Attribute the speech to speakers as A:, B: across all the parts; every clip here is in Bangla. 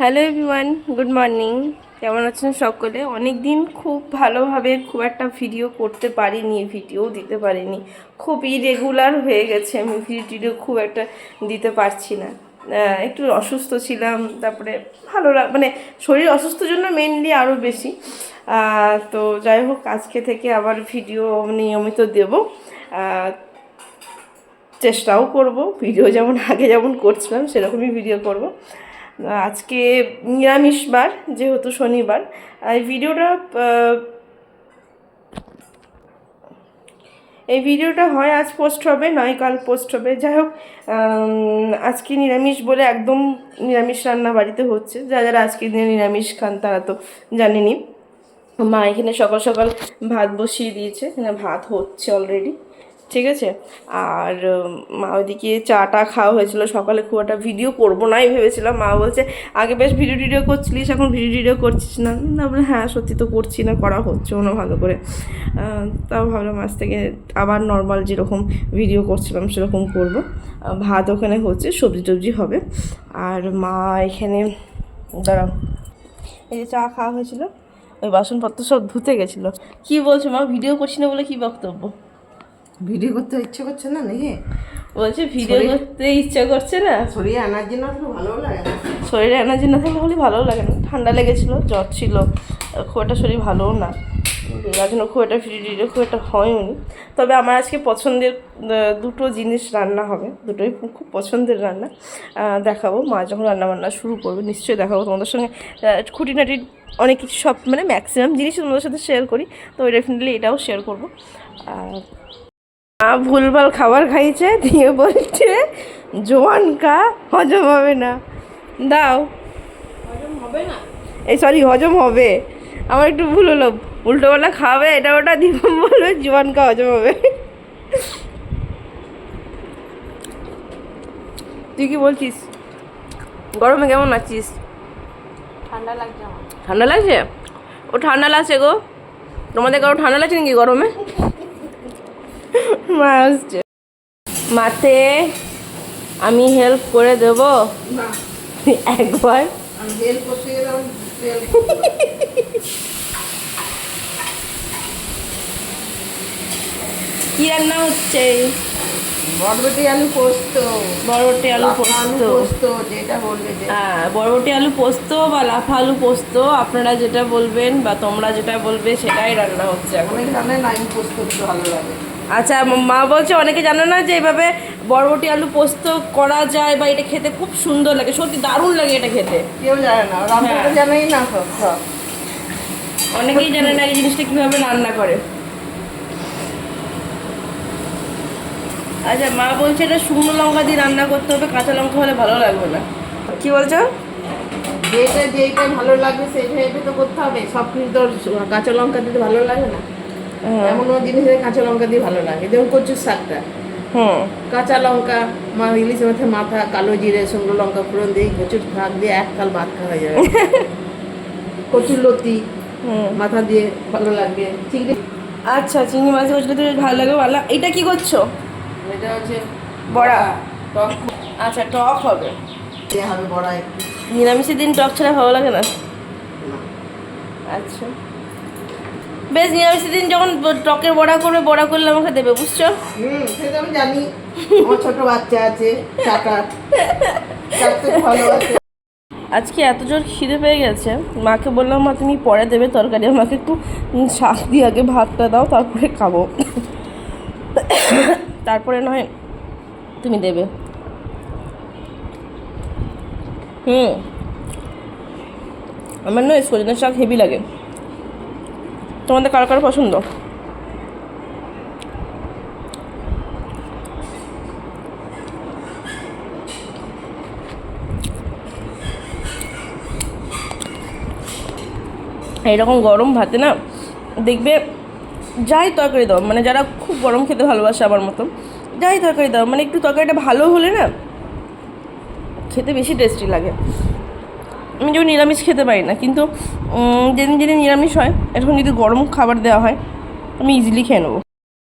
A: Hello everyone, good morning. কেমন আছেন সকলে? অনেক দিন খুব ভালোভাবে খুব একটা ভিডিও করতে পারিনি, ভিডিও দিতে পারিনি। খুব ইরেগুলার হয়ে গেছে, আমি ভিডিও খুব একটা দিতে পারছি না। একটু অসুস্থ ছিলাম, তারপরে ভালো মানে শরীর অসুস্থর জন্য মেনলি আরও বেশি। তো যাই হোক, আজকে থেকে আবার ভিডিও নিয়মিত দেব। চেষ্টাও করব ভিডিও যেমন আগে যেমন করছিলাম, সেরকমই ভিডিও করব। আজকে নিরামিষবার, যেহেতু শনিবার এই ভিডিওটা এই ভিডিওটা হয় আজ পোস্ট হবে, নয় কাল পোস্ট হবে। যাই হোক আজকে নিরামিষ বলে একদম নিরামিষ রান্না বাড়িতে হচ্ছে। যা যারা আজকের দিনে নিরামিষ খান, তারা তো জানেনি মা এখানে সকাল সকাল ভাত বসিয়ে দিয়েছে, এখানে ভাত হচ্ছে অলরেডি ঠিক আছে? আর মা ওইদিকে চাটা খাওয়া হয়েছিল। সকালে খুব একটা ভিডিও করব নাই ভেবেছিলাম। মা বলছে, আগে বেশ ভিডিও টিডিও করছিলিস, এখন ভিডিও টিডিও করছিস না। বলে হ্যাঁ সত্যি তো করছি না, করা হচ্ছে না ভালো করে। তাও ভাবলাম আজ থেকে আবার নর্মাল যেরকম ভিডিও করছিলাম, সেরকম করব। ভাত ওখানে হচ্ছে, সবজি টবজি হবে। আর মা এখানে দাঁড়াও এই যে চা খাওয়া হয়েছিল, ওই বাসনপত্র সব ধুতে গেছিল। কি বলছো মা ভিডিও করছি না বলে কি বক্তব্য?
B: ভিডিও করতে ইচ্ছে করছে না নাকি?
A: বলছে ভিডিও করতে ইচ্ছা করছে না?
B: সরিয়ে আনার জন্য তো ভালো লাগে না।
A: শরীরে এনার্জি না থাকলে হলে ভালোও লাগে না। ঠান্ডা লেগেছিল জ্বর ছিল। খুব একটা শরীর ভালোও না। যার জন্য খুব একটা ভিডিও খুব একটা হয়নি। তবে আমার আজকে পছন্দের দুটো জিনিস রান্না হবে। দুটোই খুব পছন্দের রান্না। দেখাবো। মা যখন রান্না বান্না শুরু করবে নিশ্চয়ই দেখাবো তোমাদের সঙ্গে। আহ, খুঁটিনাটি অনেক কিছু সব মানে ম্যাক্সিমাম জিনিস তোমাদের সাথে শেয়ার করি। তো ডেফিনেটলি এটাও শেয়ার করব। আর ভুলভাল খাবার খাইছে দিয়ে বলছে জোয়ান কা হজম হবে না। দাও।
B: হজম হবে না
A: এই সরি হজম হবে। আমার একটু ভুল হলো। উল্টোপাল্টা খাবে এটা ওটা দিব বলবে জোয়ান কা হজম হবে। তুই কি বলছিস? গরমে কেমন আছিস
B: ঠান্ডা লাগছে
A: ঠান্ডা লাগছে? ও ঠান্ডা লাগছে গো। তোমাদের কারও ঠান্ডা লাগছে নাকি গরমে? মা আসছে মাতে আমি হেল্প করে দেব? একবার। কি রান্না হচ্ছে?
B: বরবটি আলু পোস্ত।
A: বরবটি আলু পোস্ত
B: আলু পোস্ত। যেটা বলবে
A: হ্যাঁ বরবটি আলু পোস্ত বা লাফা আলু পোস্ত আপনারা যেটা বলবেন বা তোমরা যেটা বলবে সেটাই রান্না হচ্ছে এখন।
B: পোস্ত ভালো লাগে।
A: আচ্ছা মা বলছে অনেকে জানে না যে এভাবে বরবটি আলু পোস্ত করা যায় বা এটা খেতে খুব সুন্দর লাগে সত্যি দারুণ লাগে এটা খেতে।
B: কেউ জানে না রান্নাটা
A: হ্যাঁ।
B: জানেই না সব
A: অনেকেই জানে না এই জিনিসটা কীভাবে রান্না করে। আচ্ছা মা বলছে এটা শুকনো লঙ্কা দিয়ে রান্না করতে হবে কাঁচা লঙ্কা হলে ভালো লাগবে না। কি বলছো?
B: যেটা যেটা ভালো লাগবে সেটা এটা তো করতে হবে সব কিছু তো কাঁচা লঙ্কা দিতে ভালো লাগে না। এমন জিনিসে কাঁচা লঙ্কা দিয়ে ভালো লাগে যেমন কচুর শাকটা।
A: হুম।
B: কাঁচা লঙ্কা মা ইলিশ মাছের মাথা কালো জিরে শুকনো লঙ্কা ফোড়ন দিয়ে কচুর শাক দিয়ে এক কাল ভাত খাওয়া হয়ে যাবে। কচুর লতি মাথা দিয়ে ভালো লাগবে। চিংড়ি
A: আচ্ছা চিংড়ি মাছ করলে তো বেশ ভালো লাগে। ভালো এটা কি করছ?
B: এটা হচ্ছে
A: বড়া।
B: টক।
A: আচ্ছা টক হবে।
B: হবে বড়া
A: নিরামিষের দিন টক ছাড়া ভালো লাগে না। আচ্ছা। বেশ নিরামিষের দিন যখন টকের বড়া করবে বড়া করলে আমাকে দেবে বুঝছ?
B: হুম সেটা আমি জানি। আমার ছোট বাচ্চা আছে চাটা ভালো আছে।
A: আজকে এত জোর খিদে পেয়ে গেছে। মাকে বললাম মা তুমি পরে দেবে তরকারি। আমাকে একটু শাক দিয়ে আগে ভাতটা দাও তারপরে খাব। তারপরে নয় তুমি দেবে। হুম। আমার নয় সজনে শাক হেভি লাগে। তোমাদের কার কার পছন্দ? এইরকম গরম ভাতে না, দেখবে যাই তরকারি দাও মানে যারা খুব গরম খেতে ভালোবাসে আমার মতো, যাই তরকারি দাও মানে একটু তরকারিটা ভালো হলে না খেতে বেশি টেস্টি লাগে। আমি যেমন নিরামিষ খেতে পারি না, কিন্তু যেদিন যেদিন নিরামিষ হয় এখন যদি গরম খাবার দেওয়া হয়, আমি ইজিলি খেয়ে নেব।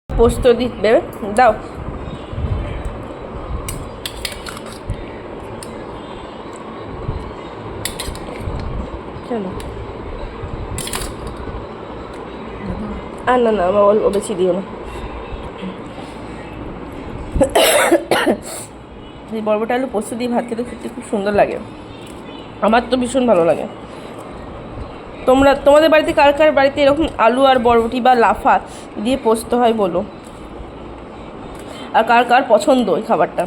A: পোস্ত দিতে দাও। কেন আর না না, আমার ও বেশি দিও না। বর্বটা আলু পোস্ত দিয়ে ভাত খেতে সত্যি খুব সুন্দর লাগে। আমার তো ভীষণ ভালো লাগে। তোমরা, তোমাদের বাড়িতে কার কার বাড়িতে এরকম আলু আর বরবটি বা লাফা দিয়ে পোস্ত হয় বলো? আর কার কার পছন্দ ওই খাবারটা?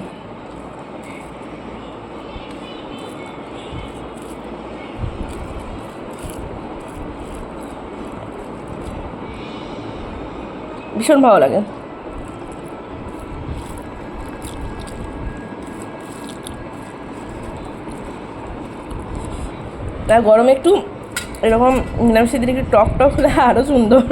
A: ভীষণ ভালো লাগে। আর গরমে একটু এরকম নিরামিষের দিকে একটু টক টক হলে আরও সুন্দর।